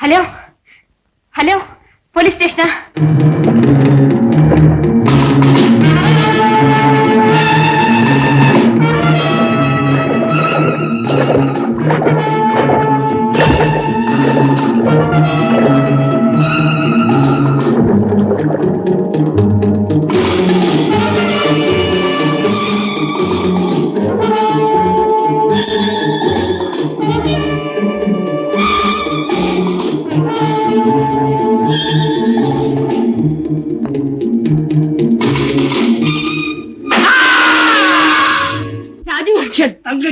Hello hello police స్టేషనా?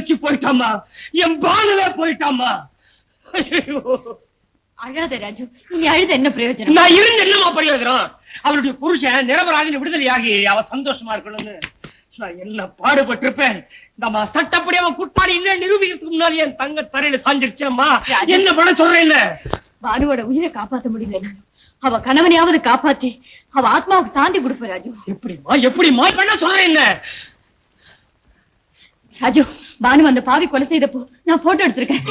தங்கச்சி போயிட்டாமா என் பானுவே போயிட்டாமா அழாத ராஜு இனி அழுத என்ன பிரயோஜனம்? நான் இருந்து என்னமா பிரயோஜனம்? அவளுடைய புருஷன் நிரபராஜன் விடுதலையாகி அவ சந்தோஷமா இருக்கணும்னு. நான் என்ன பாடுபட்டிருப்பேன்? நம்ம சட்டப்படி அவன் குட்டாடி இல்ல நிரூபிக்கிறதுக்கு முன்னாடி என் தங்க தரையில சாஞ்சிருச்சேம்மா. என்ன பண்ண சொல்றேன் பானுவோட உயிரை காப்பாத்த முடியல. அவ கணவனையாவது காப்பாத்தி அவ ஆத்மாவுக்கு சாந்தி கொடுப்ப ராஜு. எப்படிமா எப்படிமா பண்ண சொல்றேன் ராஜு பானு அந்த பாவி கொலை செய்தப்போ நான் போட்டோ எடுத்திருக்கேன்.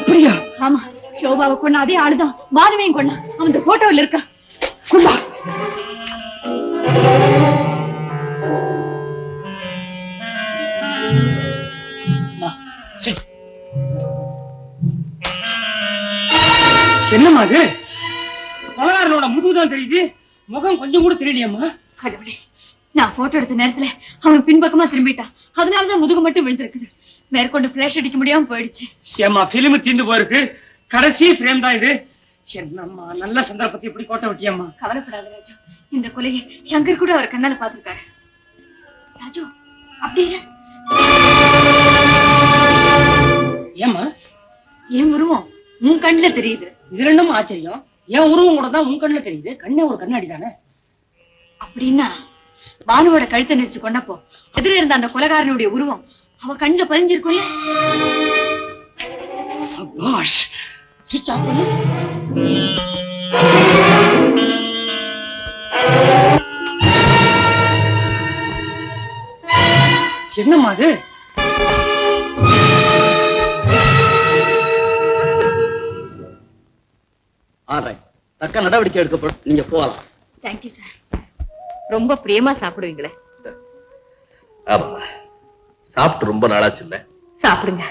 அப்படியா? ஆமா சோபாவை கொண்ட அதே ஆளுதான். பானுவையும் கொண்டா அவன் இந்த போட்டோவில் இருக்கா? குண்டா. என்னம்மா அது பலகாரனோட முதுகுதான் தெரியுது. முகம் கொஞ்சம் கூட தெரியலையம்மா? கடவுளே. நான் போட்டோ எடுத்த நேரத்துல அவன் பின்பக்கமா திரும்பிட்டான். அதனாலதான் முதுகு மட்டும் விழுந்திருக்குது. மேற்கொண்டு பிளாஷ் அடிக்க முடியாம போயிடுச்சு. ஏம்மா பிலிம் தீந்து போயிருக்கு. கடைசி ஃப்ரேம் தான் இது. என்னம்மா நல்ல சந்தர்ப்பத்தை இப்படி கோட்டை விட்டியம்மா. கவலைப்படாத ராஜு. இந்த கொலையை சங்கர் கூட அவர் கண்ணால பாத்திருக்காரு ராஜு அப்படி இல்ல. ஏம்மா? என் உருவம் உன் கண்ணுல தெரியுது. இது ரெண்டும் ஆச்சரியம்? என் உருவம் கூட தான் உன் கண்ணுல தெரியுது. கண்ணே ஒரு கண்ணாடி தானே? அப்படின்னா பானுவோட கழுத்தை நெரிச்சு கொண்டப்போ எதிர இருந்த அந்த கொலைகாரனுடைய உருவம் அவ கண்ணுல பதிஞ்சிருக்கும்ல? சபாஷ்! சுவிட்ச் ஆஃப் பண்ணு என்னம்மா அது? ஆல்ரைட் தக்க நடவடிக்கை எடுக்கப்படும். நீங்க போகலாம். தேங்க்யூ சார் ரொம்ப பிரியமா சாப்பிடுவீங்களே. ஆமா சாப்பிட்டு ரொம்ப நாளாச்சு இல்ல? சாப்பிடுங்க.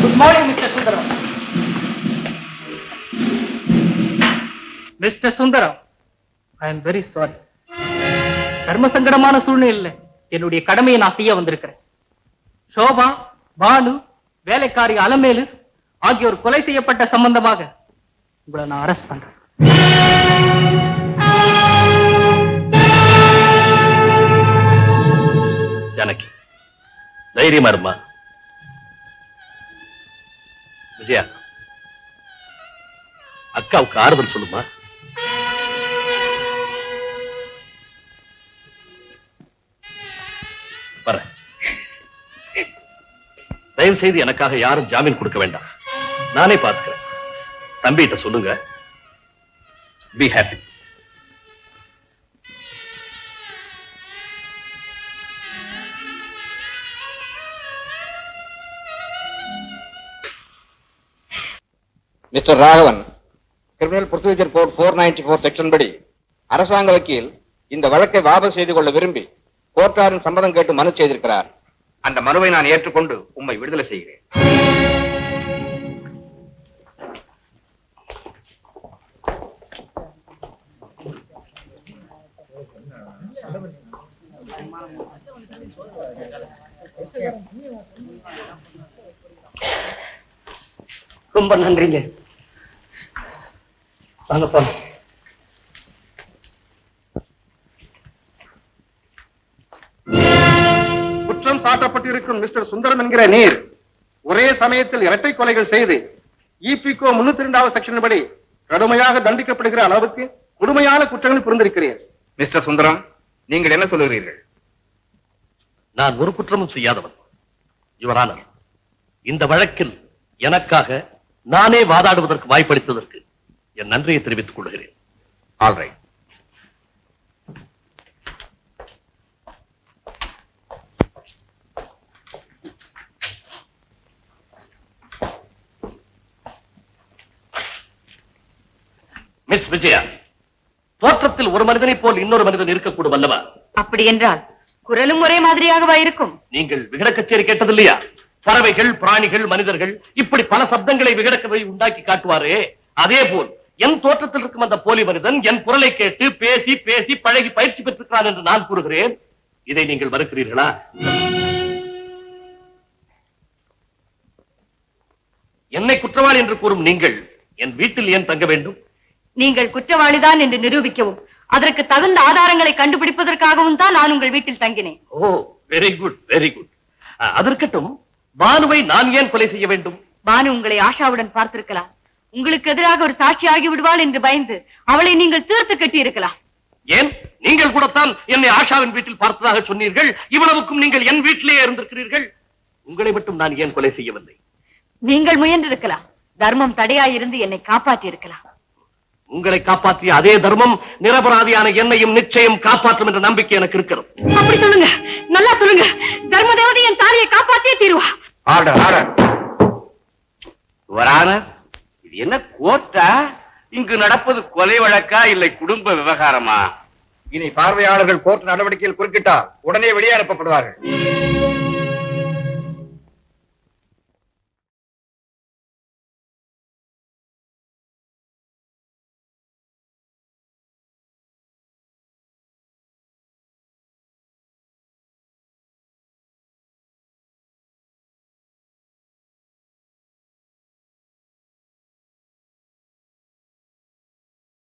Good morning mister Sundaram mister Sundaram I am very sorry கர்ம சங்கடமான சூழ்நிலையில என்னுடைய கடமையை நான் செய்ய வந்திருக்கிறேன். சோபா பானு வேலைக்காரி அலமேலு ஆகியோர் கொலை செய்யப்பட்ட சம்பந்தமாக உங்களை நான் அரெஸ்ட் பண்றேன். ஜானகி தைரியமா இருமா? விஜயா அக்காவுக்கு ஆறுதல் சொல்லுமா? தயவு செய்து எனக்காக யாரும் ஜாமீன் கொடுக்க வேண்டாம். நானே பார்த்துக்கிறேன். தம்பிகிட்ட சொல்லுங்க. Be happy mister Raghavan criminal procedure code four ninety four section படி அரசாங்க வக்கீல் இந்த வழக்கை வாபஸ் செய்து கொள்ள விரும்பி கோர்ட்டாரின் சம்மதம் கேட்டு மனு செய்திருக்கிறார். அந்த மனுவை நான் ஏற்றுக்கொண்டு உம்மை விடுதலை செய்கிறேன். ரொம்ப நன்றிங்க. வாங்க போலாம். குற்றம் சாட்டப்பட்டிருக்கும் மிஸ்டர் சுந்தரம் என்கிற நீர் ஒரே சமயத்தில் இரட்டை கொலைகள் செய்து இபிகோ முன்னூத்தி இரண்டாவது செக்ஷன் படி கடுமையாக தண்டிக்கப்படுகிற அளவுக்கு கொடுமையான குற்றங்கள் புரிந்திருக்கிறீர். மிஸ்டர் சுந்தரம் நீங்கள் என்ன சொல்லுகிறீர்கள்? நான் ஒரு குற்றமும் செய்யாதவன். யுவரானர் இந்த வழக்கில் எனக்காக நானே வாதாடுவதற்கு வாய்ப்பளித்ததற்கு என் நன்றியை தெரிவித்துக் கொள்கிறேன். ஆல்ரைட் மிஸ் விஜயா தோற்றத்தில் ஒரு மனிதனைப் போல் இன்னொரு மனிதன் இருக்கக்கூடும் அல்லவா? அப்படி என்றால் குரலும் ஒரே மாதிரியாகவா இருக்கும்? நீங்கள் விகட கச்சேரி கேட்டதில்லையா? பறவைகள் பிராணிகள் மனிதர்கள் இப்படி பல சப்தங்களை விகடக்கவை உண்டாக்கி காட்டுவாரே. அதே போல் என் தோற்றத்தில் இருக்கும் அந்த போலி மனிதன் என் குரலை கேட்டு பேசி பேசி பழகி பயிற்சி பெற்றிருக்கிறான் என்று நான் கூறுகிறேன். இதை நீங்கள் மறுக்கிறீர்களா? என்னை குற்றவாளி என்று கூறும் நீங்கள் என் வீட்டில் ஏன் தங்க வேண்டும்? நீங்கள் குற்றவாளிதான் என்று நிரூபிக்கவும். அதற்கு தகுந்த ஆதாரங்களை கண்டுபிடிப்பதற்காகவும் தான் நான் உங்கள் வீட்டில் தங்கினேன். Oh very good very good அதற்கட்டும் பானுவை நான் ஏன் கொலை செய்ய வேண்டும்? பானு உங்களை ஆஷாவுடன் பார்த்திருக்கலாம். உங்களுக்கு எதிராக ஒரு சாட்சியாகி விடுவாள் என்று பயந்து அவளை நீங்கள் தீர்த்து கட்டி இருக்கலாம் ஏன்? நீங்கள் கூடத்தான் என்னை ஆஷாவின் வீட்டில் பார்த்ததாக சொன்னீர்கள். இவ்வளவுக்கும் நீங்கள் என் வீட்டிலேயே இருந்திருக்கிறீர்கள். உங்களை மட்டும் நான் ஏன் கொலை செய்யவில்லை? நீங்கள் முயன்றிருக்கலாம். தர்மம் தடையாயிருந்து என்னை காப்பாற்றி இருக்கலாம் உங்களை காப்பாற்றிய அதே தர்மம் நிரபராதியான என்னையும் நிச்சயம் காப்பாற்றும் என்ற நம்பிக்கை எனக்கு இருக்கிறது. அப்படி சொல்லுங்க. நல்லா சொல்லுங்க. தர்ம தேவதை என் தாலியை காப்பாத்தியே தீருவா. ஆர்டர் ஆர்டர் வரான இது என்ன கோர்ட்டா இங்கு நடப்பது கொலை வழக்கா இல்லை குடும்ப விவகாரமா? இனி பார்வையாளர்கள் கோர்ட் நடவடிக்கையில் குறுக்கிட்டால் உடனே வெளியே அனுப்பப்படுவார்கள்.